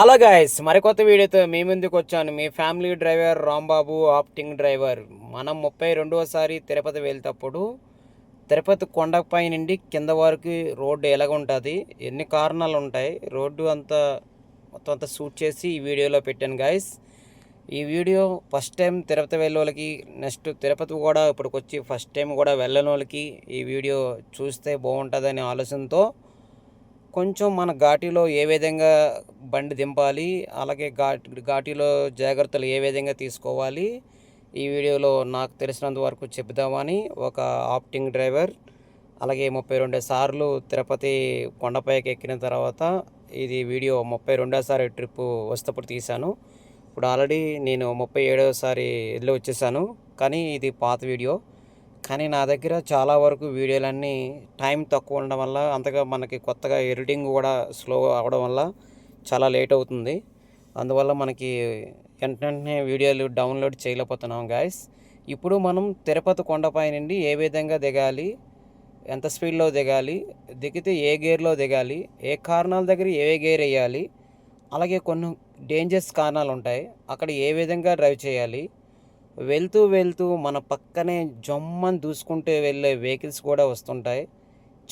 అలా గాయస్ మరికొత్త వీడియోతో మీ ముందుకు వచ్చాను. మీ family driver Rambabu acting driver మనం ముప్పై రెండవసారి తిరుపతి వెళ్తప్పుడు తిరుపతి కొండపై నుండి కింద వరకు రోడ్డు ఎలాగ ఉంటుంది ఎన్ని కారణాలు ఉంటాయి రోడ్డు అంతా మొత్తం అంతా షూట్ చేసి ఈ వీడియోలో పెట్టాను గాయస్ ఈ వీడియో ఫస్ట్ టైం తిరుపతి వెళ్ళే వాళ్ళకి నెక్స్ట్ తిరుపతి కూడా ఇప్పటికొచ్చి ఫస్ట్ టైం కూడా వెళ్ళని వాళ్ళకి ఈ వీడియో చూస్తే బాగుంటుందనే ఆలోచనతో కొంచెం మన ఘాటీలో ఏ విధంగా బండి దింపాలి అలాగే ఘాటి ఘాటీలో జాగ్రత్తలు ఏ విధంగా తీసుకోవాలి ఈ వీడియోలో నాకు తెలిసినంత వరకు చెబుదామని ఒక ఆప్టింగ్ డ్రైవర్ అలాగే ముప్పై రెండు సార్లు తిరుపతి కొండపైకి ఎక్కిన తర్వాత ఇది వీడియో ముప్పై రెండోసారి ట్రిప్ వస్తప్పుడు తీశాను. ఇప్పుడు ఆల్రెడీ నేను ముప్పై ఏడవసారి వెళ్ళి వచ్చేసాను కానీ ఇది పాత వీడియో. కానీ నా దగ్గర చాలా వరకు వీడియోలన్నీ టైం తక్కువ ఉండడం వల్ల అంతగా మనకి కొత్తగా ఎడిటింగ్ కూడా స్లో అవడం వల్ల చాలా లేట్ అవుతుంది. అందువల్ల మనకి వెంటనే వీడియోలు డౌన్లోడ్ చేయలేకపోతున్నాం గాయస్. ఇప్పుడు మనం తిరుపతి కొండపై నుండి ఏ విధంగా దిగాలి ఎంత స్పీడ్లో దిగాలి దిగితే ఏ గేర్లో దిగాలి ఏ కారణాల దగ్గర ఏ గేర్ వేయాలి అలాగే కొన్ని డేంజర్స్ కారణాలు ఉంటాయి. అక్కడ ఏ విధంగా డ్రైవ్ చేయాలి వెళ్తూ వెళ్తూ మన పక్కనే జమ్మని దూసుకుంటూ వెళ్ళే వెహికల్స్ కూడా వస్తుంటాయి.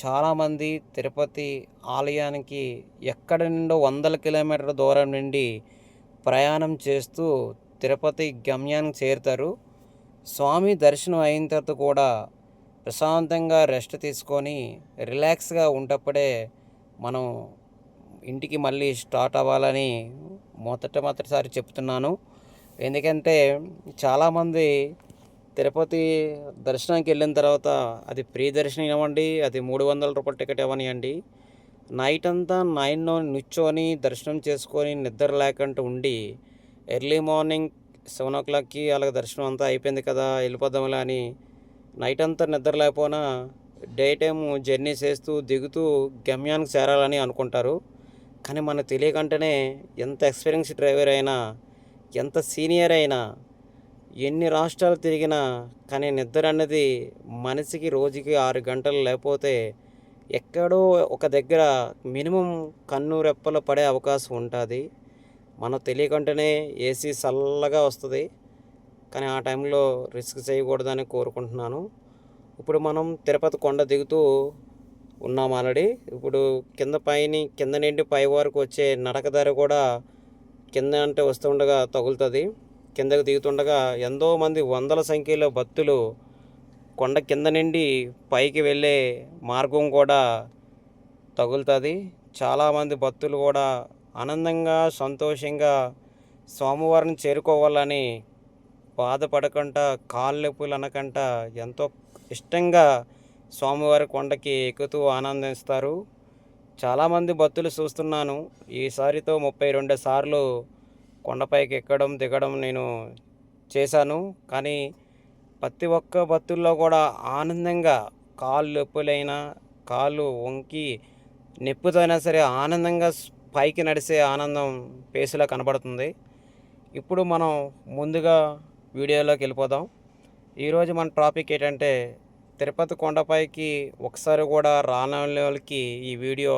చాలామంది తిరుపతి ఆలయానికి ఎక్కడి నుండో వందల కిలోమీటర్ల దూరం నుండి ప్రయాణం చేస్తూ తిరుపతి గమ్యానికి చేరుతారు. స్వామి దర్శనం అయిన తర్వాత కూడా ప్రశాంతంగా రెస్ట్ తీసుకొని రిలాక్స్గా ఉంటప్పుడే మనం ఇంటికి మళ్ళీ స్టార్ట్ అవ్వాలని మొదట మొదటిసారి చెప్తున్నాను. ఎందుకంటే చాలామంది తిరుపతి దర్శనానికి వెళ్ళిన తర్వాత అది ప్రీ దర్శనం ఇవ్వండి అది మూడు వందల రూపాయల టికెట్ ఇవ్వనివ్వండి నైట్ అంతా నైన్లో నిల్చొని దర్శనం చేసుకొని నిద్ర లేకుండా ఉండి ఎర్లీ మార్నింగ్ సెవెన్ ఓ క్లాక్కి అలాగే దర్శనం అంతా అయిపోయింది కదా వెళ్ళిపోదాంలే అని నైట్ అంతా నిద్ర లేకపోయినా డే టైం జర్నీ చేస్తూ దిగుతూ గమ్యానికి చేరాలని అనుకుంటారు. కానీ మనకు తెలియకంటేనే ఎంత ఎక్స్పీరియన్స్ డ్రైవర్ అయినా ఎంత సీనియర్ అయినా ఎన్ని రాష్ట్రాలు తిరిగినా కానీ నిద్ర అన్నది మనిషికి రోజుకి ఆరు గంటలు లేకపోతే ఎక్కడో ఒక దగ్గర మినిమం కన్ను రెప్పలు పడే అవకాశం ఉంటుంది. మనకు తెలియకుండానే ఏసీ చల్లగా వస్తుంది. కానీ ఆ టైంలో రిస్క్ చేయకూడదని కోరుకుంటున్నాను. ఇప్పుడు మనం తిరుపతి కొండ దిగుతూ ఉన్నాం ఆల్రెడీ. ఇప్పుడు కింద పైని కింద నుండి పై వరకు వచ్చే నడకదారి కూడా కింద అంటే వస్తుండగా తగులుతుంది. కిందకు దిగుతుండగా ఎంతో మంది వందల సంఖ్యలో భక్తులు కొండ కింద నుండి పైకి వెళ్ళే మార్గం కూడా తగులుతుంది. చాలామంది భక్తులు కూడా ఆనందంగా సంతోషంగా స్వామివారిని చేరుకోవాలని బాధపడకుండా కాళ్ళెప్పులు అనకుండా ఎంతో ఇష్టంగా స్వామివారి కొండకి ఎక్కుతూ ఆనందిస్తారు. చాలామంది భక్తులు చూస్తున్నాను. ఈసారితో ముప్పై రెండు సార్లు కొండపైకి ఎక్కడం దిగడం నేను చేశాను. కానీ ప్రతి ఒక్క భక్తుల్లో కూడా ఆనందంగా కాళ్ళు నొప్పులైనా కాళ్ళు వంకి నొప్పితో అయినా సరే ఆనందంగా పైకి నడిసే ఆనందం పేసులా కనబడుతుంది. ఇప్పుడు మనం ముందుగా వీడియోలోకి వెళ్ళిపోదాం. ఈరోజు మన టాపిక్ ఏంటంటే తిరుపతి కొండపైకి ఒకసారి కూడా రాని వాళ్ళకి ఈ వీడియో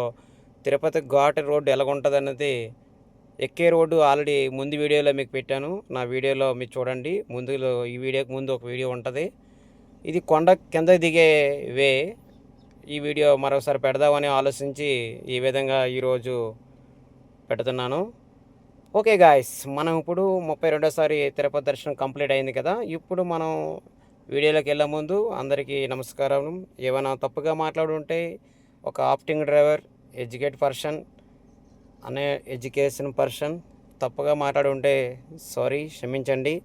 తిరుపతి ఘాట్ రోడ్డు ఎలాగుంటుంది అన్నది ఎక్కే రోడ్డు ఆల్రెడీ ముందు వీడియోలో మీకు పెట్టాను. నా వీడియోలో మీరు చూడండి. ముందులో ఈ వీడియోకి ముందు ఒక వీడియో ఉంటుంది. ఇది కొండ కింద దిగే వే. ఈ వీడియో మరొకసారి పెడదామని ఆలోచించి ఈ విధంగా ఈరోజు పెడుతున్నాను. Okay guys. మనం ఇప్పుడు ముప్పై రెండోసారి తిరుపతి దర్శనం కంప్లీట్ అయింది కదా. ఇప్పుడు మనం వీడియోలోకి వెళ్ళే ముందు అందరికీ నమస్కారం. ఏమైనా తప్పుగా మాట్లాడుంటే ఒక ఆప్టింగ్ డ్రైవర్ ఎడ్యుకేట్ పర్సన్ అనే ఎడ్యుకేషన్ పర్సన్ తప్పుగా మాట్లాడుంటే సారీ క్షమించండి.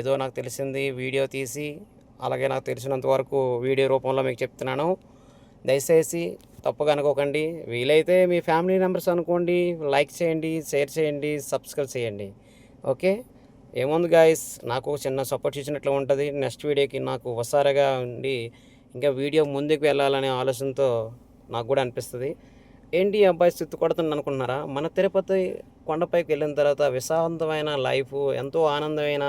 ఏదో నాకు తెలిసింది వీడియో తీసి అలాగే నాకు తెలిసినంత వరకు వీడియో రూపంలో మీకు చెప్తున్నాను. దయచేసి తప్పుగా అనుకోకండి. వీలైతే మీ ఫ్యామిలీ మెంబర్స్ అనుకోండి లైక్ చేయండి షేర్ చేయండి సబ్స్క్రైబ్ చేయండి. ఓకే? ఏముంది గాయస్ నాకు చిన్న సపోర్ట్ ఇచ్చినట్లు ఉంటుంది. నెక్స్ట్ వీడియోకి నాకు వసారగా ఉండి ఇంకా వీడియో ముందుకు వెళ్ళాలనే ఆలోచనతో నాకు కూడా అనిపిస్తుంది. ఏంటి అబ్బాయి స్థితి కొడుతుంది అనుకున్నారా? మన తిరుపతి కొండపైకి వెళ్ళిన తర్వాత విశాంతమైన లైఫ్ ఎంతో ఆనందమైన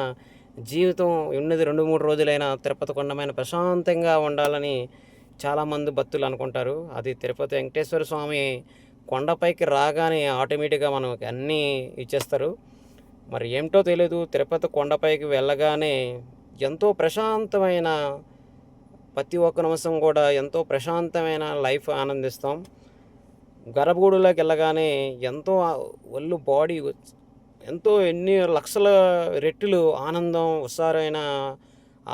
జీవితం ఉన్నది రెండు మూడు రోజులైనా తిరుపతి కొండమైన ప్రశాంతంగా ఉండాలని చాలామంది భక్తులు అనుకుంటారు. అది తిరుపతి వెంకటేశ్వర స్వామి కొండపైకి రాగానే ఆటోమేటిక్గా మనకి అన్నీ ఇచ్చేస్తారు. మరి ఏమిటో తెలియదు తిరుపతి కొండపైకి వెళ్ళగానే ఎంతో ప్రశాంతమైన ప్రతి ఒక్క నిమిషం కూడా ఎంతో ప్రశాంతమైన లైఫ్ ఆనందిస్తాం. గర్భగుడిలోకి వెళ్ళగానే ఎంతో ఒళ్ళు బాడీ ఎంతో ఎన్ని లక్షల రెట్లు ఆనందం ఉత్సాహమైన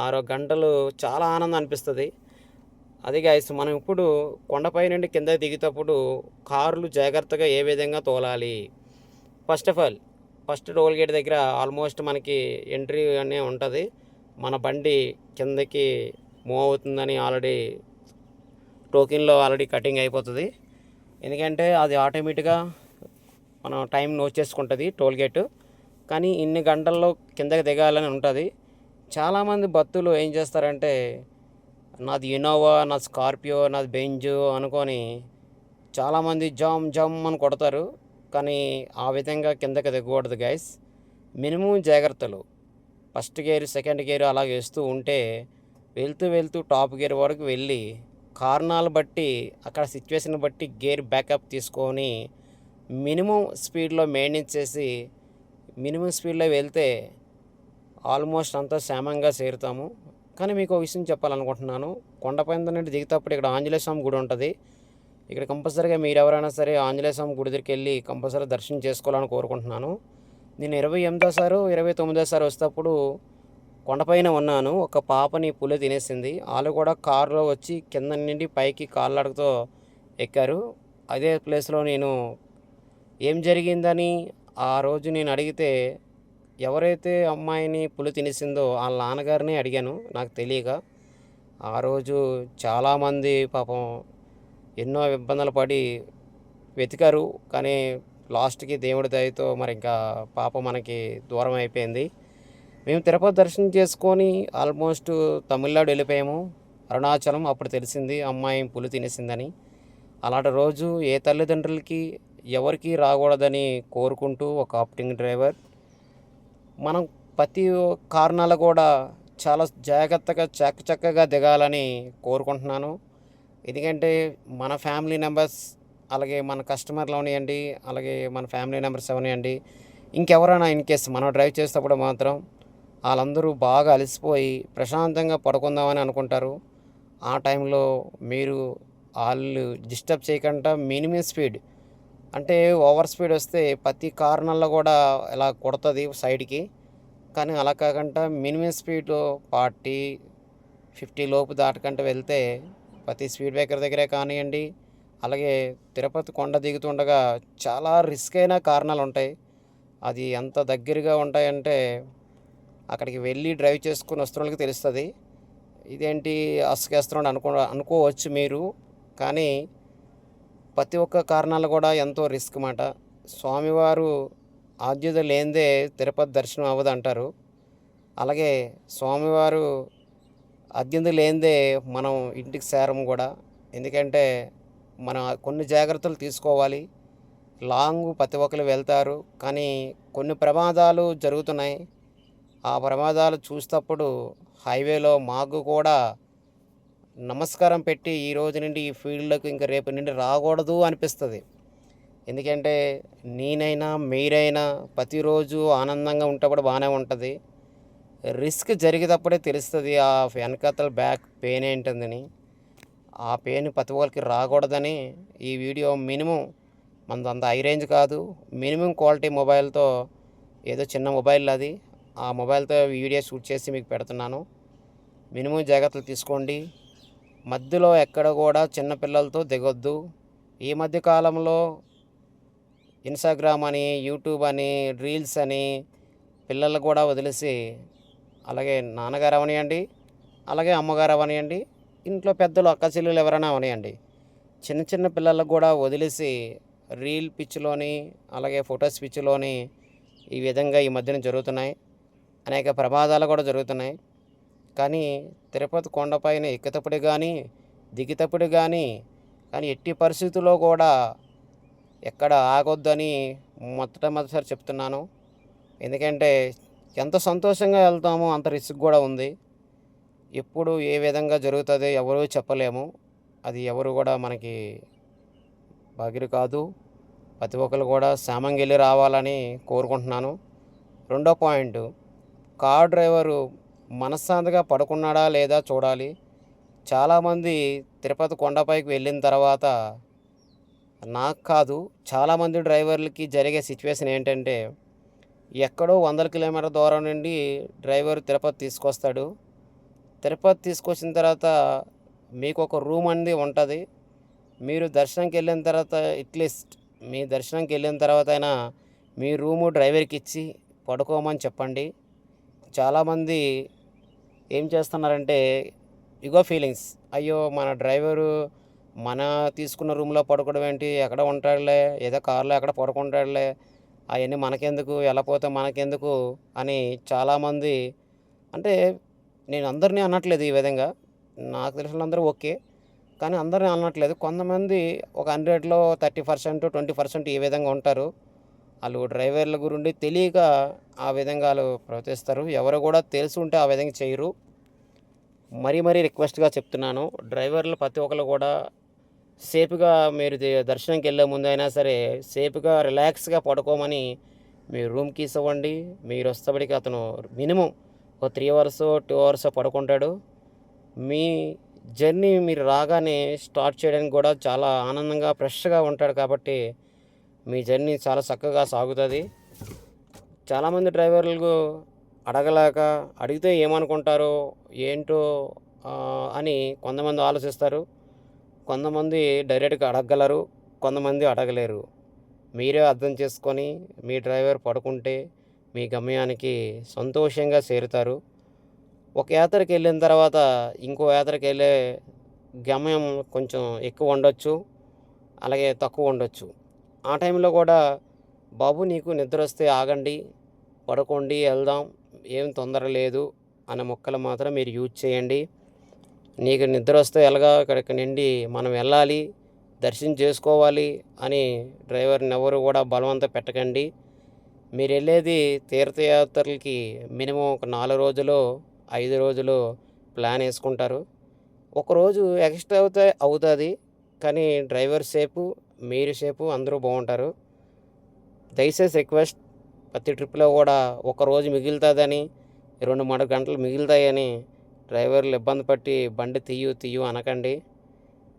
ఆరు గంటలు చాలా ఆనందం అనిపిస్తుంది. అది గాయస్ మనం ఇప్పుడు కొండపై నుండి కింద దిగేటప్పుడు కార్లు జాగ్రత్తగా ఏ విధంగా తోలాలి? First of all first toll gate దగ్గర ఆల్మోస్ట్ మనకి ఎంట్రీ అనే ఉంటుంది. మన బండి కిందకి మూవ్ అవుతుందని ఆల్రెడీ టోకెన్లో ఆల్రెడీ కటింగ్ అయిపోతుంది. ఎందుకంటే అది ఆటోమేటిక్గా మనం టైం నోట్ చేసుకుంటుంది టోల్ గేట్. కానీ ఇన్ని గంటల్లో కిందకి దిగాలని ఉంటుంది. చాలామంది భక్తులు ఏం చేస్తారంటే నాది ఇన్నోవా నాది స్కార్పియో నాది బెంజ్ అనుకొని చాలామంది జామ్ జామ్ అని కొడతారు. కానీ ఆ విధంగా కిందకి దిగకూడదు గైస్ మినిమం జాగ్రత్తలు. ఫస్ట్ గేర్ సెకండ్ గేర్ అలా వేస్తూ ఉంటే వెళ్తూ వెళ్తూ టాప్ గేర్ వరకు వెళ్ళి కారణాలు బట్టి అక్కడ సిచ్యువేషన్ బట్టి గేర్ బ్యాకప్ తీసుకొని మినిమం స్పీడ్లో మెయింటైన్ చేసి మినిమం స్పీడ్లో వెళ్తే ఆల్మోస్ట్ అంతా క్షేమంగా చేరుతాము. కానీ మీకు ఒక విషయం చెప్పాలనుకుంటున్నాను. కొండపైన నుండి దిగుతప్పుడు ఇక్కడ ఆంజనేయ స్వామి గుడి ఉంటుంది. ఇక్కడ కంపల్సరీగా మీరు ఎవరైనా సరే ఆంజనేయ స్వామి గుడి దగ్గరికి వెళ్ళి కంపల్సరీ దర్శనం చేసుకోవాలని కోరుకుంటున్నాను. నేను ఇరవై ఎనిమిదో సారు ఇరవై తొమ్మిదో సారు వస్తేప్పుడు కొండపైన ఉన్నాను. ఒక పాపని పులి తినేసింది. వాళ్ళు కూడా కారులో వచ్చి కింద నుండి పైకి కాళ్ళడుగుతో ఎక్కారు. అదే ప్లేస్లో నేను ఏం జరిగిందని ఆ రోజు నేను అడిగితే ఎవరైతే అమ్మాయిని పులి తినేసిందో వాళ్ళ నాన్నగారిని అడిగాను. నాకు తెలియక ఆ రోజు చాలామంది పాపం ఎన్నో ఇబ్బందులు పడి వెతికారు. కానీ లాస్ట్కి దేవుడి దయతో మరి ఇంకా పాప మనకి దూరం అయిపోయింది. మేము తిరుపతి దర్శనం చేసుకొని ఆల్మోస్ట్ తమిళనాడు వెళ్ళిపోయాము. అరుణాచలం అప్పుడు తెలిసింది అమ్మాయి పులి తినేసిందని. అలాంటి రోజు ఏ తల్లిదండ్రులకి ఎవరికి రాకూడదని కోరుకుంటూ ఒక ఆప్టింగ్ డ్రైవర్. మనం ప్రతి కారణాలు కూడా చాలా జాగ్రత్తగా చక్కచక్కగా దిగాలని కోరుకుంటున్నాను. ఎందుకంటే మన ఫ్యామిలీ మెంబర్స్ అలాగే మన కస్టమర్లు అవనివ్వండి అలాగే మన ఫ్యామిలీ మెంబర్స్ అవనివ్వండి ఇంకెవరైనా ఇన్ కేస్ మనం డ్రైవ్ చేసేటప్పుడు మాత్రం వాళ్ళందరూ బాగా అలసిపోయి ప్రశాంతంగా పడుకుందామని అనుకుంటారు. ఆ టైంలో మీరు వాళ్ళు డిస్టర్బ్ చేయకుండా మినిమం స్పీడ్ అంటే ఓవర్ స్పీడ్ వస్తే ప్రతి కారణాల్లో కూడా ఇలా కొడుతుంది సైడ్కి. కానీ అలా కాకుండా మినిమం స్పీడ్ ఫార్టీ ఫిఫ్టీ లోపు దాటకంటే వెళ్తే ప్రతి స్పీడ్ బ్రేకర్ దగ్గరే కానివ్వండి అలాగే తిరుపతి కొండ దిగుతుండగా చాలా రిస్క్ అయిన కారణాలు ఉంటాయి. అది ఎంత దగ్గరగా ఉంటాయంటే అక్కడికి వెళ్ళి డ్రైవ్ చేసుకుని వస్తున్నకి తెలుస్తుంది. ఇదేంటి అసకేస్తున్నాడు అనుకో అనుకోవచ్చు మీరు కానీ ప్రతి ఒక్క కారణాలు కూడా ఎంతో రిస్క్ మాట. స్వామివారు ఆద్యత లేనిదే తిరుపతి దర్శనం అవ్వదు అంటారు అలాగే స్వామివారు అత్యంత లేనిదే మనం ఇంటికి చేరము కూడా. ఎందుకంటే మనం కొన్ని జాగ్రత్తలు తీసుకోవాలి. లాంగ్ ప్రతి ఒక్కరు వెళ్తారు. కానీ కొన్ని ప్రమాదాలు జరుగుతున్నాయి. ఆ ప్రమాదాలు చూసేటప్పుడు హైవేలో మాకు కూడా నమస్కారం పెట్టి ఈ రోజు నుండి ఈ ఫీల్డ్లోకి ఇంకా రేపు నుండి రాకూడదు అనిపిస్తుంది. ఎందుకంటే నేనైనా మీరైనా ప్రతిరోజు ఆనందంగా ఉంటప్పుడు బాగానే ఉంటుంది. రిస్క్ జరిగేటప్పుడే తెలుస్తుంది ఆ వెనకతల బ్యాక్ పెయిన్ ఏంటందని. ఆ పెయిన్ ప్రతి ఒక్కరికి రాకూడదని ఈ వీడియో మినిమం మనది అంత హై రేంజ్ కాదు. మినిమం క్వాలిటీ మొబైల్తో ఏదో చిన్న మొబైల్ అది. ఆ మొబైల్తో వీడియో షూట్ చేసి మీకు పెడుతున్నాను. మినిమం జాగ్రత్తలు తీసుకోండి. మధ్యలో ఎక్కడ కూడా చిన్నపిల్లలతో దిగొద్దు. ఈ మధ్య కాలంలో ఇన్స్టాగ్రామ్ అని యూట్యూబ్ అని రీల్స్ అని పిల్లలు కూడా వదిలేసి అలాగే నాన్నగారు అవనియండి అలాగే అమ్మగారు అవనియండి ఇంట్లో పెద్దలు అక్క చెల్లెలు ఎవరైనా అవనియండి. చిన్న చిన్న పిల్లలకు కూడా వదిలేసి రీల్ పిచ్చిలోని అలాగే ఫొటోస్ పిచ్చిలోని ఈ విధంగా ఈ మధ్యన జరుగుతున్నాయి. అనేక ప్రమాదాలు కూడా జరుగుతున్నాయి. కానీ తిరుపతి కొండపైన ఎక్కేటప్పుడు కానీ దిగేటప్పుడు కానీ కానీ ఎట్టి పరిస్థితుల్లో కూడా ఎక్కడ ఆగొద్దని మొట్టమొదటిసారి చెప్తున్నాను. ఎందుకంటే ఎంత సంతోషంగా వెళ్తామో అంత రిస్క్ కూడా ఉంది. ఎప్పుడు ఏ విధంగా జరుగుతుందో ఎవరూ చెప్పలేము. అది ఎవరు కూడా మనకి బాగిరి కాదు. ప్రతి ఒక్కరు కూడా శ్యామంగా వెళ్ళి రావాలని కోరుకుంటున్నాను. రెండో పాయింట్ కార్ డ్రైవరు మనశ్శాంతిగా పడుకున్నాడా లేదా చూడాలి. చాలామంది తిరుపతి కొండపైకి వెళ్ళిన తర్వాత నాకు కాదు చాలామంది డ్రైవర్లకి జరిగే సిచ్యువేషన్ ఏంటంటే ఎక్కడో వందల కిలోమీటర్ దూరం నుండి డ్రైవర్ తిరుపతి తీసుకొస్తాడు. తిరుపతి తీసుకొచ్చిన తర్వాత మీకు ఒక రూమ్ అనేది ఉంటుంది. మీరు దర్శనంకి వెళ్ళిన తర్వాత ఎట్లీస్ట్ మీ దర్శనంకి వెళ్ళిన తర్వాత అయినా మీ రూము డ్రైవర్కి ఇచ్చి పడుకోమని చెప్పండి. చాలామంది ఏం చేస్తున్నారంటే ఇగో ఫీలింగ్స్ అయ్యో మన డ్రైవరు మన తీసుకున్న రూమ్లో పడుకోవడం ఏంటి? ఎక్కడ ఉంటాడులే? ఏదో కార్లో ఎక్కడ పడుకుంటాడులే? అవన్నీ మనకెందుకు? ఎలా పోతే మనకెందుకు? అని చాలామంది అంటే నేను అందరినీ అనట్లేదు ఈ విధంగా. నాకు తెలిసిన అందరూ ఓకే. కానీ అందరినీ అనట్లేదు. కొంతమంది ఒక హండ్రెడ్లో థర్టీ పర్సెంట్ ట్వంటీ పర్సెంట్ ఈ విధంగా ఉంటారు. వాళ్ళు డ్రైవర్ల గురించి తెలియక ఆ విధంగా వాళ్ళు ప్రవర్తిస్తారు. ఎవరు కూడా తెలిసి ఉంటే ఆ విధంగా చేయరు. మరీ మరీ రిక్వెస్ట్గా చెప్తున్నాను. డ్రైవర్లు ప్రతి ఒక్కరు కూడా సేఫ్గా మీరు దర్శనంకి వెళ్ళే ముందు అయినా సరే సేఫ్గా రిలాక్స్గా పడుకోమని మీ రూమ్ కీస్ ఇవ్వండి. మీరు వస్తేబడికి అతను మినిమం ఒక త్రీ అవర్స్ టూ అవర్స్ పడుకుంటాడు. మీ జర్నీ మీరు రాగానే స్టార్ట్ చేయడానికి కూడా చాలా ఆనందంగా ఫ్రెష్గా ఉంటాడు కాబట్టి మీ జర్నీ చాలా చక్కగా సాగుతుంది. చాలామంది డ్రైవర్లు అడగలేక అడిగితే ఏమనుకుంటారో ఏంటో అని కొంతమంది ఆలోచిస్తారు. కొంతమంది డైరెక్ట్గా అడగగలరు కొంతమంది అడగలేరు. మీరే అర్థం చేసుకొని మీ డ్రైవర్ పడుకుంటే మీ గమ్యానికి సంతోషంగా చేరుతారు. ఒక యాత్రకి వెళ్ళిన తర్వాత ఇంకో యాత్రకి వెళ్ళే గమ్యం కొంచెం ఎక్కువ ఉండొచ్చు అలాగే తక్కువ ఉండొచ్చు. ఆ టైంలో కూడా బాబు నీకు నిద్ర వస్తే ఆగండి పడుకోండి వెళ్దాం ఏం తొందర లేదు అనే మొక్కలు మాత్రం మీరు యూజ్ చేయండి. నీకు నిద్ర వస్తే ఎలాగా ఇక్కడికి నిండి మనం వెళ్ళాలి దర్శనం చేసుకోవాలి అని డ్రైవర్ని ఎవరు కూడా బలవంత పెట్టకండి. మీరు వెళ్ళేది తీర్థయాత్రలకి మినిమం ఒక నాలుగు రోజులు ఐదు రోజులు ప్లాన్ వేసుకుంటారు. ఒకరోజు ఎక్స్ట్రా అవుతే అవుతుంది కానీ డ్రైవర్ సేపు మీరు సేపు అందరూ బాగుంటారు. దయచేసి రిక్వెస్ట్ ప్రతి ట్రిప్లో కూడా ఒక రోజు మిగులుతుందని రెండు మూడు గంటలు మిగులుతాయని డ్రైవర్లు ఇబ్బంది పట్టి బండి తీయు తీయు అనకండి.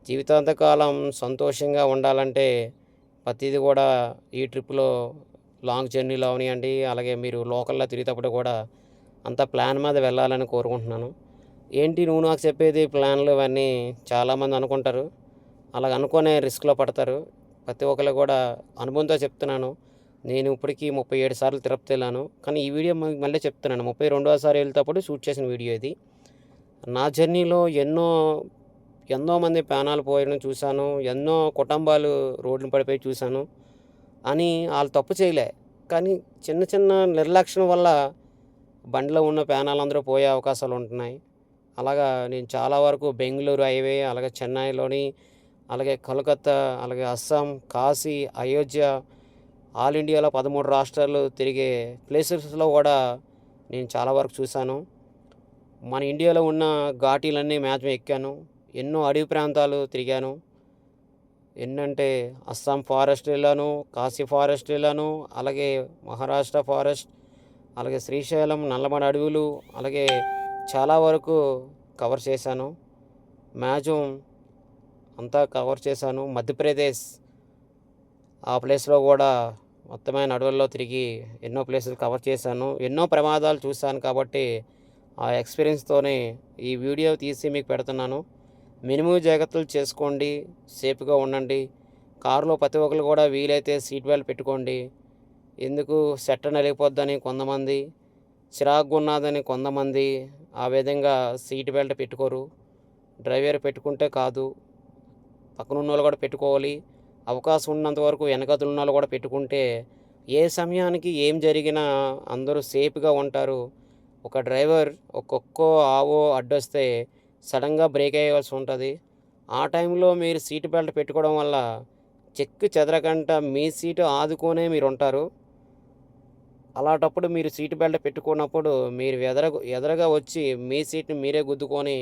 జీవితాంతకాలం సంతోషంగా ఉండాలంటే ప్రతిదీ కూడా ఈ ట్రిప్లో లాంగ్ జర్నీలో అవనివ్వండి అలాగే మీరు లోకల్లో తిరిగేటప్పుడు కూడా అంత ప్లాన్ మీద వెళ్ళాలని కోరుకుంటున్నాను. ఏంటి నువ్వు నాకు చెప్పేది ప్లాన్లు ఇవన్నీ చాలామంది అనుకుంటారు అలాగ అనుకునే రిస్క్లో పడతారు. ప్రతి ఒక్కరు కూడా అనుభవంతో చెప్తున్నాను. నేను ఇప్పటికీ ముప్పై ఏడు సార్లు తిరుపతి వెళ్ళాను. కానీ ఈ వీడియో మళ్ళీ చెప్తున్నాను. ముప్పై రెండవసారి వెళ్తేటప్పుడు షూట్ చేసిన వీడియో ఇది. నా జర్నీలో ఎన్నో ఎంతో మంది ప్రాణాలు పోయడం చూశాను ఎన్నో కుటుంబాలు రోడ్లు పడిపోయి చూశాను అని వాళ్ళు తప్పు చేయలే. కానీ చిన్న చిన్న నిర్లక్ష్యం వల్ల బండిలో ఉన్న ప్యానాలు అందరూ పోయే అవకాశాలు ఉంటున్నాయి. అలాగా నేను చాలా వరకు బెంగళూరు హైవే అలాగే చెన్నైలోని అలాగే కలకత్తా అలాగే అస్సాం కాశీ అయోధ్య ఆల్ ఇండియాలో పదమూడు రాష్ట్రాలు తిరిగే ప్లేసెస్లో కూడా నేను చాలా వరకు చూశాను. మన ఇండియాలో ఉన్న ఘాటీలన్నీ మ్యాచ్ ఎక్కాను. ఎన్నో అడవి ప్రాంతాలు తిరిగాను. ఎన్నంటే అస్సాం ఫారెస్ట్ వెళ్ళాను కాశీ ఫారెస్ట్ వెళ్ళాను అలాగే మహారాష్ట్ర ఫారెస్ట్ అలాగే శ్రీశైలం నల్లమడ అడవులు అలాగే చాలా వరకు కవర్ చేశాను. మ్యాజం అంతా కవర్ చేశాను. మధ్యప్రదేశ్ ఆ ప్లేస్లో కూడా మొత్తమైన అడవుల్లో తిరిగి ఎన్నో ప్లేసులు కవర్ చేశాను. ఎన్నో ప్రమాదాలు చూశాను కాబట్టి ఆ ఎక్స్పీరియన్స్తోనే ఈ వీడియో తీసి మీకు పెడుతున్నాను. మినిమం జాగ్రత్తలు చేసుకోండి సేఫ్గా ఉండండి. కారులో ప్రతి ఒక్కరు కూడా వీలైతే సీట్ బెల్ట్ పెట్టుకోండి. ఎందుకు? సెట్ నలిగిపోద్దని కొంతమంది చిరాకు ఉన్నదని కొంతమంది ఆ విధంగా సీట్ బెల్ట్ పెట్టుకోరు. డ్రైవర్ పెట్టుకుంటే కాదు పక్కన ఉన్న వాళ్ళు కూడా పెట్టుకోవాలి. అవకాశం ఉన్నంత వరకు వెనకతులు ఉన్న వాళ్ళు కూడా పెట్టుకుంటే ఏ సమయానికి ఏం జరిగినా అందరూ సేఫ్గా ఉంటారు. ఒక డ్రైవర్ ఒక్కొక్క ఆవో అడ్డొస్తే సడన్గా బ్రేక్ అయ్యవలసి ఉంటుంది. ఆ టైంలో మీరు సీట్ బెల్ట్ పెట్టుకోవడం వల్ల చెక్కు చెదరకంట మీ సీటు ఆదుకొనే మీరు ఉంటారు అలాంటప్పుడు మీరు సీట్ బెల్ట్ పెట్టుకున్నప్పుడు మీరు ఎదర ఎదరగా వచ్చి మీ సీట్ని మీరే గుద్దుకొని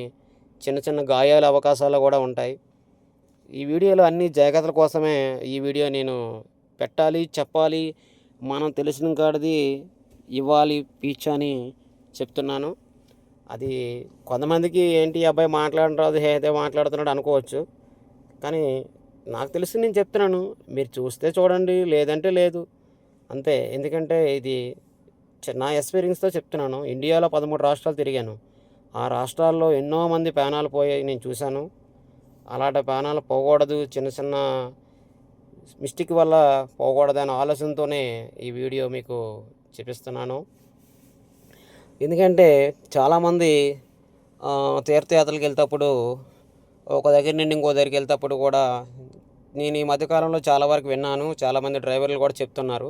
చిన్న చిన్న గాయాల అవకాశాలు కూడా ఉంటాయి. ఈ వీడియోలో అన్ని జాగ్రత్తల కోసమే ఈ వీడియో నేను పెట్టాలి చెప్పాలి. మనం తెలిసిన కాడిది ఇవ్వాలి పీచ్ అని చెప్తున్నాను. అది కొంతమందికి ఏంటి ఈ అబ్బాయి మాట్లాడడం రాదు ఏదో మాట్లాడుతున్నాడు అనుకోవచ్చు. కానీ నాకు తెలిసి నేను చెప్తున్నాను మీరు చూస్తే చూడండి లేదంటే లేదు. అంతే. ఎందుకంటే ఇది నా ఎక్స్పీరియన్స్తో చెప్తున్నాను. ఇండియాలో పదమూడు రాష్ట్రాలు తిరిగాను. ఆ రాష్ట్రాల్లో ఎన్నో మంది ప్రాణాలు పోయాయి నేను చూశాను. అలాంటి ప్రాణాలు పోకూడదు చిన్న చిన్న మిస్టేక్ వల్ల పోకూడదనే ఆలోచనతోనే ఈ వీడియో మీకు చూపిస్తున్నాను. ఎందుకంటే చాలామంది తీర్థయాత్రలకు వెళ్తేప్పుడు ఒక దగ్గర నుండి ఇంకో దగ్గరికి వెళ్తేప్పుడు కూడా నేను ఈ మధ్యకాలంలో చాలా వరకు విన్నాను. చాలామంది డ్రైవర్లు కూడా చెప్తున్నారు.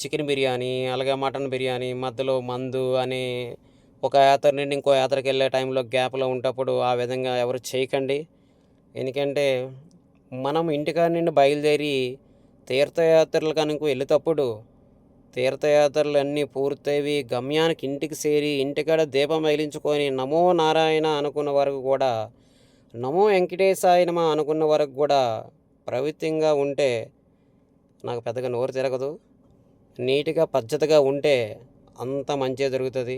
చికెన్ బిర్యానీ అలాగే మటన్ బిర్యానీ మధ్యలో మందు అని ఒక యాత్ర నుండి ఇంకో యాత్రకి వెళ్ళే టైంలో గ్యాప్లో ఉంటప్పుడు ఆ విధంగా ఎవరు చేయకండి. ఎందుకంటే మనం ఇంటికాడ నుండి బయలుదేరి తీర్థయాత్రలు కనుక వెళ్ళేటప్పుడు తీర్థయాత్రలు అన్నీ పూర్తయి గమ్యానికి ఇంటికి చేరి ఇంటికాడ దీపం వెలించుకొని నమో నారాయణ అనుకున్న వరకు కూడా నమో వెంకటేశాయనమ అనుకున్న వరకు కూడా ప్రవృత్తిగా ఉంటే నాకు పెద్దగా నోరు తిరగదు. నీట్గా పద్ధతిగా ఉంటే అంత మంచిగా జరుగుతుంది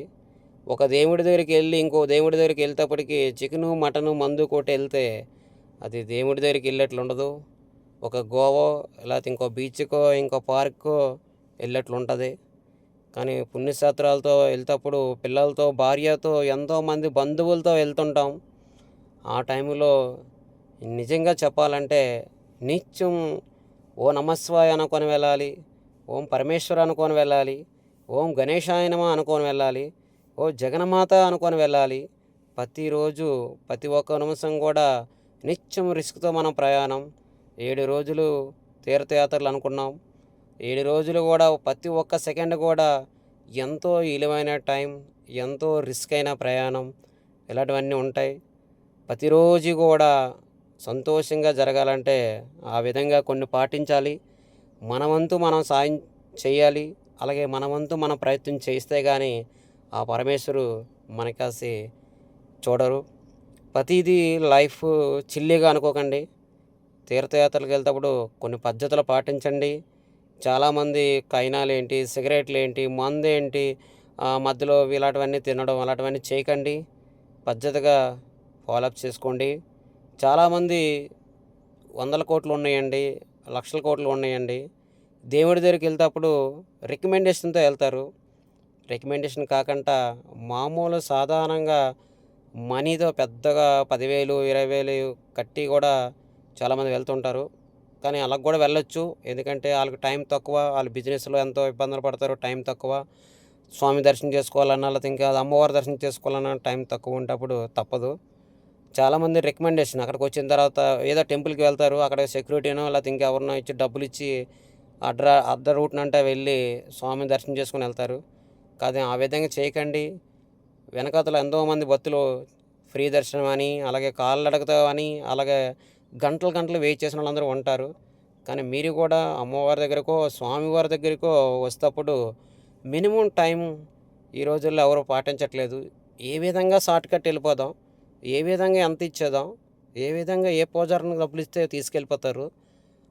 ఒక దేవుడి దగ్గరికి వెళ్ళి ఇంకో దేవుడి దగ్గరికి వెళ్తేప్పటికి చికెను మటను మందు కొట్టి వెళ్తే అది దేవుడి దగ్గరికి వెళ్ళేట్లు ఉండదు ఒక గోవో లేకపోతే ఇంకో బీచ్కో ఇంకో పార్కో వెళ్ళేట్లు ఉంటుంది కానీ పుణ్యక్షేత్రాలతో వెళ్తేప్పుడు పిల్లలతో భార్యతో ఎంతోమంది బంధువులతో వెళ్తుంటాం. ఆ టైంలో నిజంగా చెప్పాలంటే నిత్యం ఓ నమస్వాయ అనుకొని వెళ్ళాలి ఓం పరమేశ్వర అనుకొని వెళ్ళాలి ఓం గణేశాయనమ అనుకొని వెళ్ళాలి ఓ జగన్మాత అనుకొని వెళ్ళాలి. ప్రతిరోజు ప్రతి ఒక్క నిమిషం కూడా నిత్యం రిస్క్తో మనం ప్రయాణం. ఏడు రోజులు తీర్థయాత్రలు అనుకున్నాం. ఏడు రోజులు కూడా ప్రతి ఒక్క సెకండ్ కూడా ఎంతో విలువైన టైం ఎంతో రిస్క్ అయిన ప్రయాణం ఇలాంటివన్నీ ఉంటాయి. ప్రతిరోజు కూడా సంతోషంగా జరగాలంటే ఆ విధంగా కొన్ని పాటించాలి. మనవంతు మనం సాయం చేయాలి. అలాగే మనవంతు మనం ప్రయత్నం చేస్తే కానీ ఆ పరమేశ్వరు మనకాసి చూడరు. ప్రతిదీ లైఫ్ చిల్లిగా అనుకోకండి. తీర్థయాత్రలకు వెళ్తేప్పుడు కొన్ని పద్ధతులు పాటించండి. చాలామంది కైనాలు ఏంటి సిగరెట్లు ఏంటి మందు ఏంటి మధ్యలో ఇలాంటివన్నీ తినడం అలాంటివన్నీ చేయకండి. పద్ధతిగా ఫాలోఅప్ చేసుకోండి. చాలామంది వందల కోట్లు ఉన్నాయండి లక్షల కోట్లు ఉన్నాయండి. దేవుడి దగ్గరికి వెళ్తేప్పుడు రికమెండేషన్తో వెళ్తారు. రికమెండేషన్ కాకుండా మామూలు సాధారణంగా మనీతో పెద్దగా పదివేలు ఇరవై వేలు కట్టి కూడా చాలామంది వెళ్తుంటారు. కానీ అలా కూడా వెళ్ళొచ్చు. ఎందుకంటే వాళ్ళకి టైం తక్కువ వాళ్ళ బిజినెస్లో ఎంతో ఇబ్బందులు పడతారు టైం తక్కువ. స్వామి దర్శనం చేసుకోవాలన్నా లేకపోతే ఇంకా అమ్మవారి దర్శనం చేసుకోవాలన్నా టైం తక్కువ ఉండేటప్పుడు తప్పదు. చాలామంది రికమెండేషన్ అక్కడికి వచ్చిన తర్వాత ఏదో టెంపుల్కి వెళ్తారు అక్కడ సెక్యూరిటీనో లేకపోతే ఇంకెవరినో ఇచ్చి డబ్బులు ఇచ్చి అడ్ర అర్ధ రూట్నంటే వెళ్ళి స్వామిని దర్శనం చేసుకుని వెళ్తారు. కాదు ఆ విధంగా చేయకండి. వెనకాతల ఎంతోమంది భక్తులు ఫ్రీ దర్శనం అని అలాగే కాళ్ళు అడగతా అని అలాగే గంటలు గంటలు వెయిట్ చేసిన వాళ్ళందరూ ఉంటారు. కానీ మీరు కూడా అమ్మవారి దగ్గరకో స్వామివారి దగ్గరకో వస్తేప్పుడు మినిమం టైం ఈ రోజుల్లో ఎవరు పాటించట్లేదు. ఏ విధంగా షార్ట్కట్ వెళ్ళిపోదాం ఏ విధంగా ఎంత ఇచ్చేదాం ఏ విధంగా ఏ పూజారికి డబ్బులు ఇస్తే తీసుకెళ్ళిపోతారు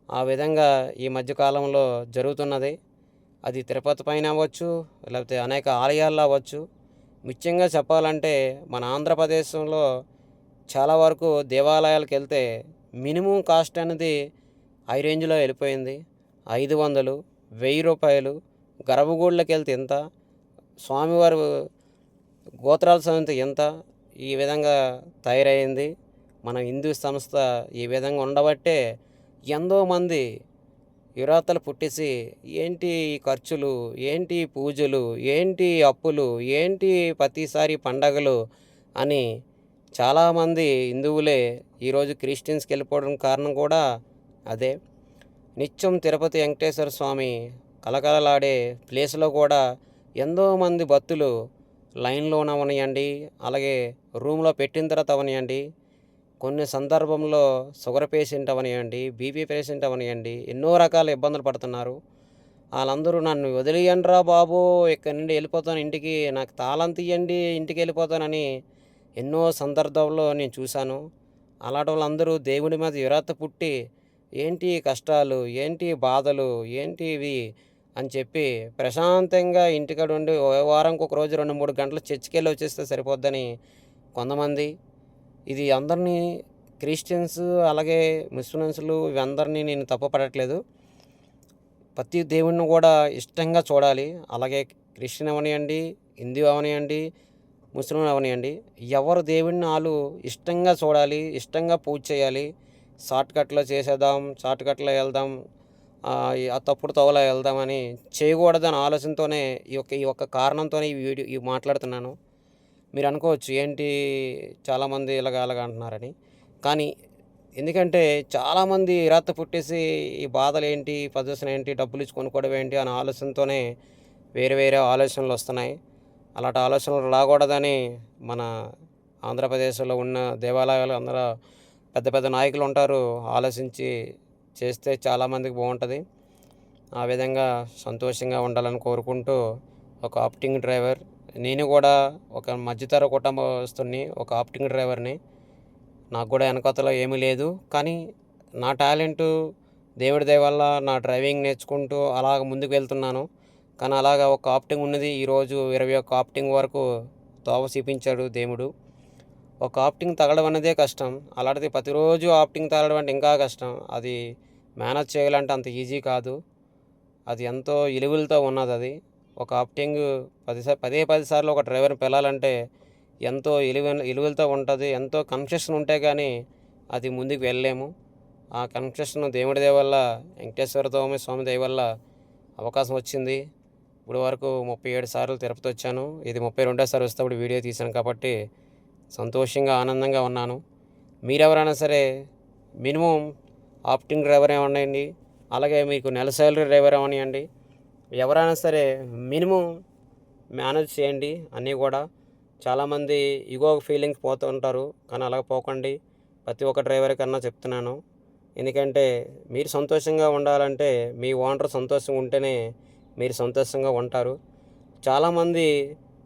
ఆ విధంగా ఈ మధ్యకాలంలో జరుగుతున్నది. అది తిరుపతి పైన అవ్వచ్చు లేకపోతే అనేక ఆలయాల్లో అవ్వచ్చు. ముఖ్యంగా చెప్పాలంటే మన ఆంధ్రప్రదేశంలో చాలా వరకు దేవాలయాలకు వెళ్తే మినిమం కాస్ట్ అనేది ఐ రేంజ్లో వెళ్ళిపోయింది. ఐదు వందలు వెయ్యి రూపాయలు. గర్భగూళ్ళకి వెళ్తే ఎంత? స్వామివారు గోత్రాల సంత ఎంత? ఈ విధంగా తయారైంది. మన హిందూ సంస్థ ఈ విధంగా ఉండబట్టే ఎంతో మంది పుట్టేసి ఏంటి ఖర్చులు? ఏంటి పూజలు? ఏంటి అప్పులు? ఏంటి ప్రతిసారి పండగలు? అని చాలామంది హిందువులే ఈరోజు క్రిస్టియన్స్కి వెళ్ళిపోవడం కారణం కూడా అదే. నిత్యం తిరుపతి వెంకటేశ్వర స్వామి కలకలలాడే ప్లేస్లో కూడా ఎంతో మంది భక్తులు లైన్లోన అవనియండి అలాగే రూమ్లో పెట్టిన తర్వాత అవనియండి కొన్ని సందర్భంలో షుగర్ పేషెంట్ అవనియండి బీపీ పేషెంట్ అవనియండి ఎన్నో రకాల ఇబ్బందులు పడుతున్నారు. వాళ్ళందరూ నన్ను వదిలియండిరా బాబు ఇక్కడి నుండి వెళ్ళిపోతాను ఇంటికి నాకు తాళం తీయండి ఇంటికి వెళ్ళిపోతానని ఎన్నో సందర్భంలో నేను చూశాను. అలాంటి వాళ్ళందరూ దేవుడి మీద విరాత పుట్టి ఏంటి కష్టాలు? ఏంటి బాధలు? ఏంటి ఇవి? అని చెప్పి ప్రశాంతంగా ఇంటికాడ ఉండి ఓ వారానికి ఒక రోజు రెండు మూడు గంటలు చర్చికి వెళ్ళి వచ్చేస్తే సరిపోద్దని కొంతమంది. ఇది అందరినీ క్రిస్టియన్స్ అలాగే ముస్లిమ్స్లు ఇవందరినీ నేను తప్పుపడట్లేదు ప్రతి దేవుడిని కూడా ఇష్టంగా చూడాలి. అలాగే క్రిస్టియన్ అవనియండి హిందూ అవనియండి ముస్లింలు అవనియండి. ఎవరు దేవుడిని వాళ్ళు ఇష్టంగా చూడాలి ఇష్టంగా పూజ చేయాలి షార్ట్కట్లో చేసేద్దాం షార్ట్కట్లో వెళ్దాం ఆ, తప్పుడు తోవలో వెళ్దామని చేయకూడదని ఆలోచనతోనే ఈ యొక్క ఈ యొక్క కారణంతోనే ఈ వీడియో ఈ మాట్లాడుతున్నాను. మీరు అనుకోవచ్చు ఏంటి చాలామంది ఇలాగ అలాగ అంటున్నారని. కానీ ఎందుకంటే చాలామంది ఇరాత పుట్టేసి ఈ బాధలు ఏంటి ప్రదర్శన ఏంటి డబ్బులు ఇచ్చి కొనుక్కోవడం ఏంటి అనే ఆలోచనతోనే వేరే వేరే ఆలోచనలు వస్తున్నాయి. అలాంటి ఆలోచనలు రాకూడదని మన ఆంధ్రప్రదేశ్లో ఉన్న దేవాలయాలు అందరూ పెద్ద పెద్ద నాయకులు ఉంటారు. ఆలోచించి చేస్తే చాలామందికి బాగుంటుంది. ఆ విధంగా సంతోషంగా ఉండాలని కోరుకుంటూ ఒక ఆప్టింగ్ డ్రైవర్ నేను కూడా ఒక మధ్యతర కుటుంబస్తుని ఒక ఆప్టింగ్ డ్రైవర్ని నాకు కూడా వెనకతలో ఏమీ లేదు. కానీ నా టాలెంటు దేవుడి దయ వల్ల నా డ్రైవింగ్ నేర్చుకుంటూ అలాగ ముందుకు వెళ్తున్నాను. కానీ అలాగా ఒక ఆప్టింగ్ ఉన్నది. ఈరోజు ఇరవై ఒక్క ఆప్టింగ్ వరకు తోవ చూపించాడు దేవుడు. ఒక ఆప్టింగ్ తగలడం అనేదే కష్టం. అలాంటిది ప్రతిరోజు ఆప్టింగ్ తగలడం అంటే ఇంకా కష్టం. అది మేనేజ్ చేయాలంటే అంత ఈజీ కాదు. అది ఎంతో ఇలువలతో ఉన్నది అది. ఒక ఆప్టింగ్ పదిసారి పదే పది సార్లు ఒక డ్రైవర్ని పిలాలంటే ఎంతో ఇలువ ఇలువలతో ఉంటుంది. ఎంతో కన్సెషన్ ఉంటే కానీ అది ముందుకు వెళ్ళలేము. ఆ కన్సెషన్ దేవుడి దయ వల్ల వెంకటేశ్వర స్వామి స్వామి దయ వల్ల అవకాశం వచ్చింది. ఇప్పుడు వరకు ముప్పై ఏడు సార్లు తిరుపతి వచ్చాను. ఇది ముప్పై రెండోసారి వస్తేప్పుడు వీడియో తీశాను కాబట్టి సంతోషంగా ఆనందంగా ఉన్నాను. మీరెవరైనా సరే మినిమం ఆప్టింగ్ డ్రైవర్ ఏమన్నాయండి అలాగే మీకు నెల సాలరీ డ్రైవర్ ఏమనియండి ఎవరైనా సరే మినిమం మేనేజ్ చేయండి అన్నీ కూడా. చాలామంది ఇగో ఫీలింగ్స్ పోతూ ఉంటారు కానీ అలా పోకండి. ప్రతి ఒక్క డ్రైవర్ కన్నా చెప్తున్నాను. ఎందుకంటే మీరు సంతోషంగా ఉండాలంటే మీ ఓనర్ సంతోషంగా ఉంటేనే మీరు సంతోషంగా ఉంటారు. చాలామంది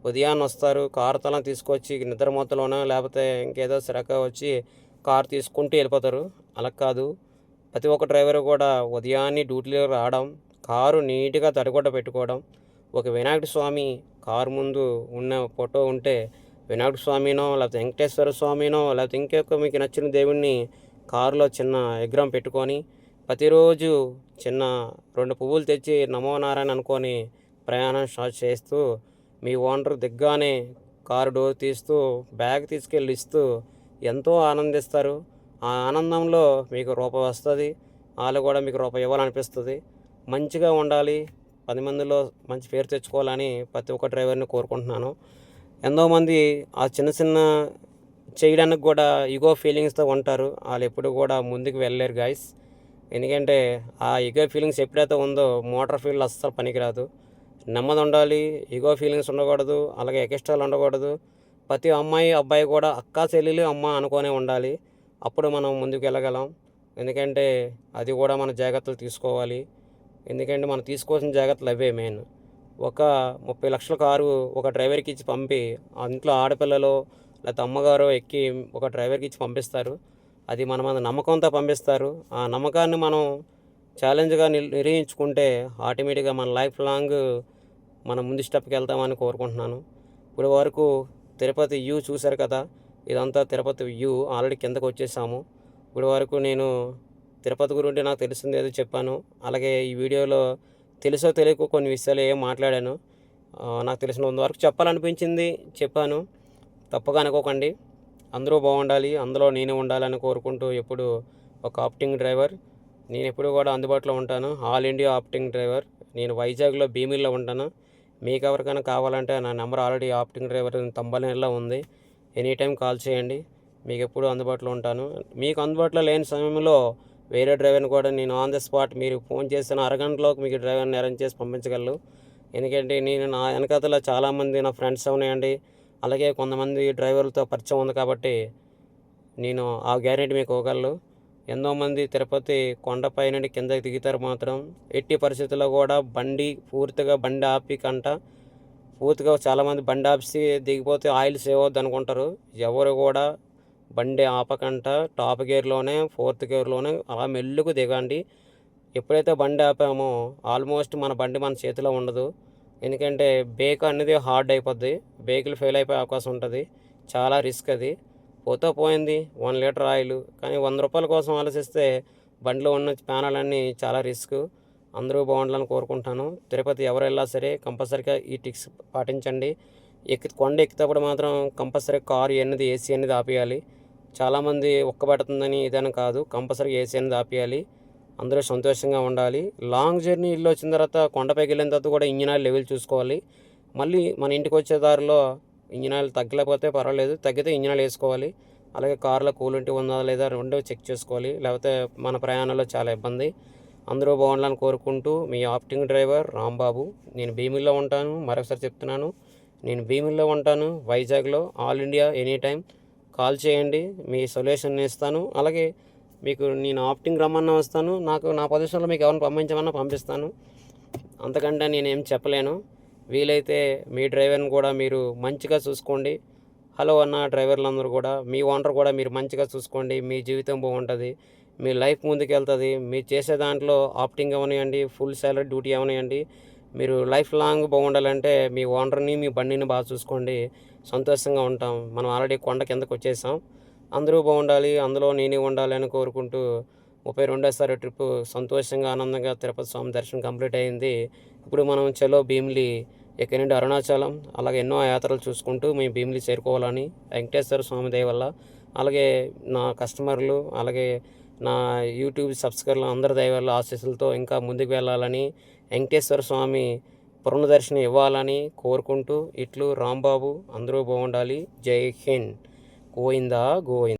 ఉదయాన్నే వస్తారు కారు తలం తీసుకొచ్చి నిద్రమూతలోనో లేకపోతే ఇంకేదో సరక వచ్చి కారు తీసుకుంటూ వెళ్ళిపోతారు. అలా కాదు. ప్రతి ఒక్క డ్రైవర్ కూడా ఉదయాన్నే డ్యూటీలో రావడం కారు నీట్గా తడిగొడ్డ పెట్టుకోవడం ఒక వినాయక స్వామి కారు ముందు ఉన్న ఫోటో ఉంటే వినాయక స్వామినో లేకపోతే వెంకటేశ్వర స్వామినో లేకపోతే ఇంకొక మీకు నచ్చిన దేవుణ్ణి కారులో చిన్న విగ్రహం పెట్టుకొని ప్రతిరోజు చిన్న రెండు పువ్వులు తెచ్చి నమో నారాయణ అనుకొని ప్రయాణం స్టార్ట్ చేస్తూ మీ ఓనర్ దిగ్గానే కారు డోర్ తీస్తూ బ్యాగ్ తీసుకెళ్ళి ఇస్తూ ఎంతో ఆనందిస్తారు. ఆ ఆనందంలో మీకు రూప వస్తుంది వాళ్ళు కూడా మీకు రూప ఇవ్వాలనిపిస్తుంది. మంచిగా ఉండాలి పది మందిలో మంచి పేరు తెచ్చుకోవాలని ప్రతి ఒక్క డ్రైవర్ని కోరుకుంటున్నాను. ఎంతోమంది ఆ చిన్న చిన్న చేయడానికి కూడా ఈగో ఫీలింగ్స్తో ఉంటారు. వాళ్ళు ఎప్పుడు కూడా ముందుకు వెళ్ళలేరు గాయస్ ఎందుకంటే ఆ ఈగో ఫీలింగ్స్ ఎప్పుడైతే ఉందో మోటార్ ఫీల్డ్ అస్సలు పనికిరాదు. నెమ్మది ఉండాలి ఈగో ఫీలింగ్స్ ఉండకూడదు అలాగే ఎక్స్ట్రాలు ఉండకూడదు. ప్రతి అమ్మాయి అబ్బాయి కూడా అక్క చెల్లెలు అమ్మ అనుకోనే ఉండాలి. అప్పుడు మనం ముందుకు వెళ్ళగలం. ఎందుకంటే అది కూడా మన జాగ్రత్తలు తీసుకోవాలి. ఎందుకంటే మనం తీసుకోవాల్సిన జాగ్రత్తలు అవే మెయిన్ ఒక ముప్పై లక్షల కారు ఒక డ్రైవర్కి ఇచ్చి పంపి ఆ ఇంట్లో ఆడపిల్లలు లేకపోతే అమ్మగారు ఎక్కి ఒక డ్రైవర్కి ఇచ్చి పంపిస్తారు. అది మన మన నమ్మకంతో పంపిస్తారు. ఆ నమ్మకాన్ని మనం ఛాలెంజ్గా నిర్ నిర్వహించుకుంటే ఆటోమేటిక్గా మన లైఫ్ లాంగ్ మనం ముందు స్టెప్కి వెళ్తామని కోరుకుంటున్నాను. ఇప్పుడు వరకు తిరుపతి వ్యూ చూశారు కదా ఇదంతా తిరుపతి వ్యూ ఆల్రెడీ కిందకు వచ్చేసాము. ఇప్పుడు వరకు నేను తిరుపతి గురించి నాకు తెలిసింది ఏదో చెప్పాను. అలాగే ఈ వీడియోలో తెలుసో తెలియకో కొన్ని విషయాలు ఏం మాట్లాడాను. నాకు తెలిసినంత వరకు చెప్పాలనిపించింది చెప్పాను. తప్పగా అనుకోకండి. అందరూ బాగుండాలి అందులో నేను ఉండాలని కోరుకుంటూ ఎప్పుడు ఒక ఆప్టింగ్ డ్రైవర్ నేను ఎప్పుడు కూడా అందుబాటులో ఉంటాను. ఆల్ ఇండియా ఆప్టింగ్ డ్రైవర్ నేను వైజాగ్లో భీమిల్లో ఉంటాను. మీకు ఎవరికైనా కావాలంటే నా నెంబర్ ఆల్రెడీ ఆప్టింగ్ డ్రైవర్ తంబనేరులో ఉంది. ఎనీ టైం కాల్ చేయండి. మీకు ఎప్పుడు అందుబాటులో ఉంటాను. మీకు అందుబాటులో లేని సమయంలో వేరే డ్రైవర్ని కూడా నేను ఆన్ ద స్పాట్ మీరు ఫోన్ చేసిన అరగంటలోకి మీకు డ్రైవర్ని అరేంజ్ చేసి పంపించగలను. ఎందుకంటే నేను నా వెనకాతలో చాలామంది నా ఫ్రెండ్స్ ఉన్నాయండి. అలాగే కొంతమంది డ్రైవర్లతో పరిచయం ఉంది కాబట్టి నేను ఆ గ్యారెంటీ మీకు ఇవ్వగలను. ఎంతోమంది తిరుపతి కొండపై నుండి కిందకి దిగుతారు మాత్రం. ఎట్టి పరిస్థితుల్లో కూడా బండి పూర్తిగా బండి ఆపి కంట పూర్తిగా చాలామంది బండి ఆపిసి దిగిపోతే ఆయిల్ సేవ్ అవుద్ది అనుకుంటారు. ఎవరు కూడా బండి ఆపకంట. టాప్ గేర్లోనే ఫోర్త్ గేర్లోనే అలా మెల్లుకు దిగండి. ఎప్పుడైతే బండి ఆపామో ఆల్మోస్ట్ మన బండి మన చేతిలో ఉండదు. ఎందుకంటే బేక్ అనేది హార్డ్ అయిపోద్ది. బేకులు ఫెయిల్ అయిపోయే అవకాశం ఉంటుంది. చాలా రిస్క్ అది. పోతే పోయింది. వన్ లీటర్ ఆయిల్ కానీ వంద రూపాయల కోసం ఆలోచిస్తే బండిలో ఉన్న ప్యానల్ అన్నీ చాలా రిస్క్ అందరూ బాగుండాలని కోరుకుంటాను. తిరుపతి ఎవరు వెళ్ళా సరే కంపల్సరీగా ఈ టిక్స్ పాటించండి. ఎక్కి కొండ ఎక్కినప్పుడు మాత్రం కంపల్సరీ కారు అనేది ఏసీ అనేది ఆపేయాలి. చాలామంది ఒక్కబడుతుందని ఇదని కాదు. కంపల్సరీ ఏసీ అనేది ఆపేయాలి. అందరూ సంతోషంగా ఉండాలి. లాంగ్ జర్నీ ఇల్లు వచ్చిన తర్వాత కొండపైకి వెళ్ళిన తర్వాత కూడా ఇంజిన్ ఆయిల్ లెవెల్ చూసుకోవాలి. మళ్ళీ మన ఇంటికి వచ్చే దారిలో ఇంజిన్ ఆయిల్ తగ్గలేకపోతే పర్వాలేదు తగ్గితే ఇంజిన్ ఆయిల్ వేసుకోవాలి. అలాగే కార్లో కూలింటి ఉందా లేదా రెండో చెక్ చేసుకోవాలి. లేకపోతే మన ప్రయాణంలో చాలా ఇబ్బంది. అందరూ బాగుండాలని కోరుకుంటూ మీ ఆప్టింగ్ డ్రైవర్ రాంబాబు. నేను భీమిల్లో ఉంటాను. మరొకసారి చెప్తున్నాను. నేను భీమిల్లో ఉంటాను. వైజాగ్లో all India any time call చేయండి. మీ సొల్యూషన్ ఇస్తాను. అలాగే మీకు నేను ఆప్టింగ్ రమ్మన్నా వస్తాను. నాకు నా పొజిషన్లో మీకు ఎవరిని పంపించమన్నా పంపిస్తాను. అంతకంటే నేనేం చెప్పలేను. వీలైతే మీ డ్రైవర్ని కూడా మీరు మంచిగా చూసుకోండి. హలో అన్న డ్రైవర్లందరూ కూడా మీ ఓనర్ కూడా మీరు మంచిగా చూసుకోండి. మీ జీవితం బాగుంటుంది. మీ లైఫ్ ముందుకు వెళ్తుంది మీరు చేసే దాంట్లో ఆప్టింగ్ ఏమనియండి ఫుల్ సాలరీ డ్యూటీ అవనివ్వండి మీరు లైఫ్ లాంగ్ బాగుండాలంటే మీ ఓనర్ని మీ బండిని బాగా చూసుకోండి. సంతోషంగా ఉంటాం. మనం ఆల్రెడీ కొండ కిందకు వచ్చేసాం. అందరూ బాగుండాలి అందులో నేనే ఉండాలి అని కోరుకుంటూ ముప్పై రెండోసారి ట్రిప్ సంతోషంగా ఆనందంగా తిరుపతి స్వామి దర్శనం కంప్లీట్ అయింది. ఇప్పుడు మనం చలో భీమిలి ఇక్కడి నుండి అరుణాచలం అలాగే ఎన్నో యాత్రలు చూసుకుంటూ మేము భీమిలి చేరుకోవాలని వెంకటేశ్వర స్వామి దయ వల్ల అలాగే నా కస్టమర్లు అలాగే నా యూట్యూబ్ సబ్స్క్రైబర్లు అందరి దయ వల్ల ఆశీస్సులతో ఇంకా ముందుకు వెళ్ళాలని వెంకటేశ్వర స్వామి పునర్దర్శనం ఇవ్వాలని కోరుకుంటూ ఇట్లు రాంబాబు అందరూ బాగుండాలి జై హింద్. గోయిందా గోవింద్